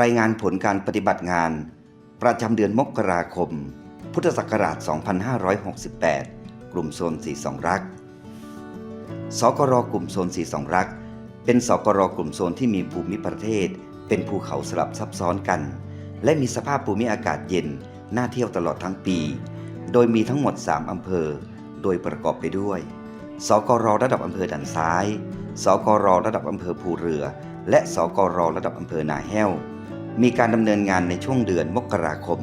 รายงานผลการปฏิบัติงาน ประจำเดือนมกราคม พุทธศักราช 2568 กลุ่มโซนสีสองรัก สกรกลุ่มโซนสีสองรัก เป็นสกรกลุ่มโซนที่มีภูมิประเทศ เป็นภูเขาสลับซับซ้อนกัน และมีสภาพภูมิอากาศเย็นน่าเที่ยวตลอดทั้งปี โดยมีทั้งหมด 3 อำเภอ โดยประกอบไปด้วย สกรระดับอำเภอด่านซ้าย สกรระดับอำเภอภูเรือ และสกรระดับอำเภอนาแห้ว มีการดำเนินงานในช่วงเดือนมกราคม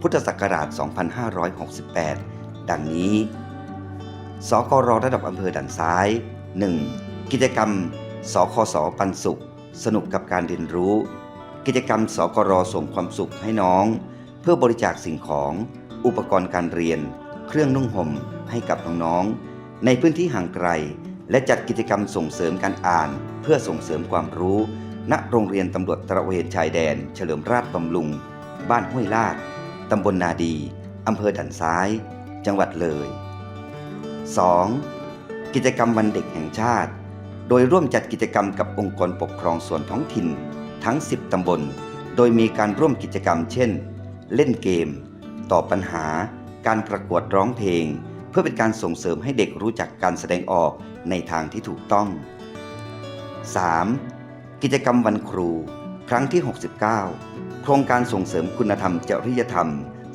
พุทธศักราช 2568 ดังนี้ สกรระดับอำเภอด่านซ้าย 1. กิจกรรม สคสปันสุข สนุกกับการเรียนรู้ กิจกรรม สกรส่งความสุขให้น้อง เพื่อบริจาคสิ่งของ อุปกรณ์การเรียน เครื่องนุ่งห่มให้กับน้องๆ ในพื้นที่ห่างไกล และจัดกิจกรรมส่งเสริมการอ่าน เพื่อส่งเสริมความรู้ ณโรงเรียนตำรวจตระเวนชายแดน เฉลิมราชบำรุง บ้านห้วยลาด ตำบลนาดีอำเภอด่านซ้าย จังหวัดเลย 2. กิจกรรมวันเด็กแห่งชาติ โดยร่วมจัดกิจกรรมกับองค์กรปกครองส่วนท้องถิ่น ทั้ง 10 ตำบล โดยมีการร่วมกิจกรรมเช่น เล่นเกม ตอบปัญหา การประกวดร้องเพลง เพื่อเป็นการส่งเสริมให้เด็กรู้จักการแสดงออกในทางที่ถูกต้อง 3. กิจกรรมวันครู ครั้งที่ 69 โครงการส่งเสริมคุณธรรมจริยธรรม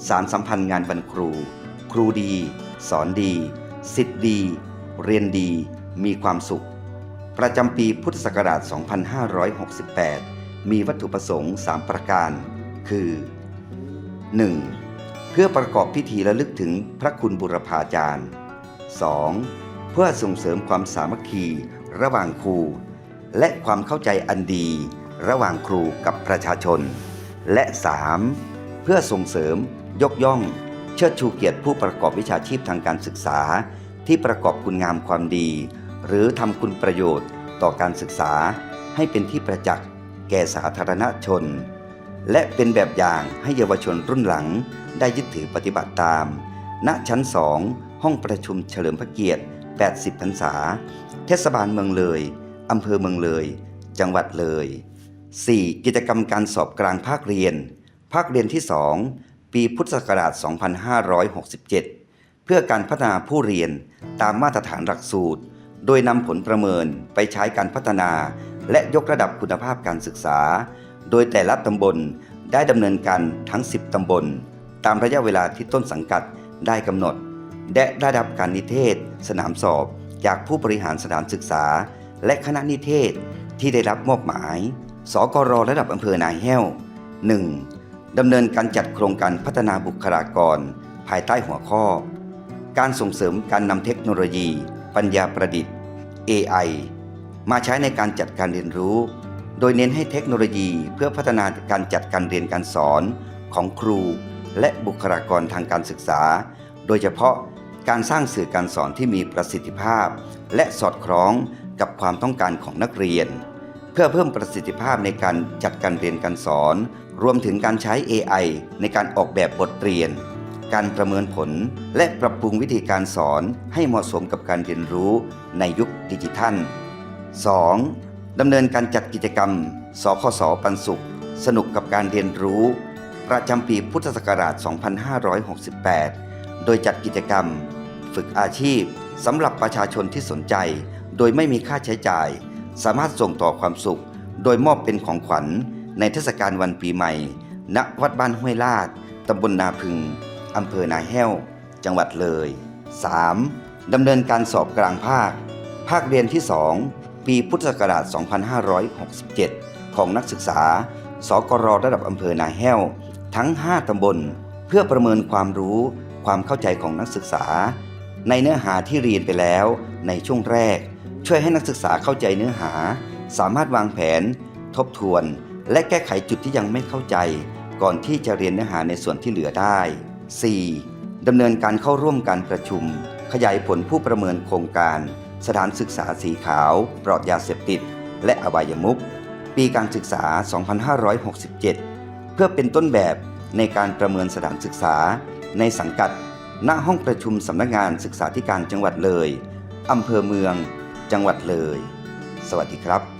สารสัมพันธ์งานวันครู ครูดี สอนดี สิทธิ์ดี เรียนดี มีความสุข ประจำปีพุทธศักราช 2568 มีวัตถุประสงค์ 3 ประการ คือ 1. เพื่อประกอบพิธีระลึกถึงพระคุณบุรพาจารย์ 2. เพื่อส่งเสริมความสามัคคีระหว่างครู และความเข้าใจอันดีระหว่างครูกับประชาชน และ 3. เพื่อส่งเสริม ยกย่อง เชิดชูเกียรติผู้ประกอบวิชาชีพทางการศึกษา ที่ประกอบคุณงามความดี หรือทำคุณประโยชน์ต่อการศึกษา ให้เป็นที่ประจักษ์แก่สาธารณชน และเป็นแบบอย่างให้เยาวชนรุ่นหลัง ได้ยึดถือปฏิบัติตาม ณชั้น2ห้องประชุมเฉลิมพระเกียรติ 80 พรรษา เทศบาลเมืองเลย อำเภอเมืองเลย จังหวัดเลย 4. กิจกรรมการสอบกลางภาคเรียน ภาคเรียนที่ 2 ปีพุทธศักราช 2567 เพื่อการพัฒนาผู้เรียนตามมาตรฐานหลักสูตร โดยนำผลประเมินไปใช้การพัฒนา และยกระดับคุณภาพการศึกษา โดยแต่ละตำบลได้ดำเนินการทั้ง 10 ตำบล ตามระยะเวลาที่ต้นสังกัดได้กำหนด และได้รับการนิเทศ สนามสอบ จากผู้บริหารสถานศึกษา และคณะนิเทศที่ได้รับมอบหมาย สกรระดับอำเภอนายแห้ว 1. ดำเนินการจัดโครงการพัฒนาบุคลากร ภายใต้หัวข้อ การส่งเสริมการนำเทคโนโลยี ปัญญาประดิษฐ์ AI มาใช้ในการจัดการเรียนรู้ โดยเน้นให้เทคโนโลยีเพื่อพัฒนาการจัดการเรียนการสอนของครู และบุคลากรทางการศึกษา โดยเฉพาะการสร้างสื่อการสอนที่มีประสิทธิภาพ และสอดคล้อง กับความต้องการของนักเรียน เพื่อเพิ่มประสิทธิภาพในการจัดการเรียนการสอน รวมถึงการใช้ AI ในการออกแบบบทเรียน การประเมินผลและปรับปรุงวิธีการสอนให้เหมาะสมกับการเรียนรู้ในยุคดิจิทัล 2. ดำเนินการจัดกิจกรรม สคสปันสุข สนุกกับการเรียนรู้ ประจำปีพุทธศักราช 2568 โดยจัดกิจกรรม ฝึกอาชีพสำหรับประชาชนที่สนใจ โดยไม่มีค่าใช้จ่าย สามารถส่งต่อความสุข โดยมอบเป็นของขวัญ ในเทศกาลวันปีใหม่ ณ วัดบ้านห้วยลาด ตำบลนาพึง อำเภอนาแห้ว จังหวัดเลย 3. ดำเนินการสอบกลางภาค ภาคเรียนที่ 2 ปีพุทธศักราช 2567 ของนักศึกษา สกรระดับอำเภอนาแห้ว ทั้ง 5 ตำบล เพื่อประเมินความรู้ความเข้าใจของนักศึกษา ในเนื้อหาที่เรียนไปแล้วในช่วงแรก ช่วยให้นักศึกษาเข้าใจเนื้อหา สามารถวางแผน ทบทวน และแก้ไขจุดที่ยังไม่เข้าใจ ก่อนที่จะเรียนเนื้อหาในส่วนที่เหลือได้ 4. ดำเนินการเข้าร่วมการประชุม ขยายผลผู้ประเมินโครงการ สถานศึกษาสีขาว ปลอดยาเสพติด และอบายมุขปีการศึกษา 2567 เพื่อเป็นต้นแบบในการประเมินสถานศึกษา ในสังกัด ณ ห้องประชุมสำนักงานศึกษาธิการจังหวัดเลย อำเภอเมือง จังหวัดเลย สวัสดีครับ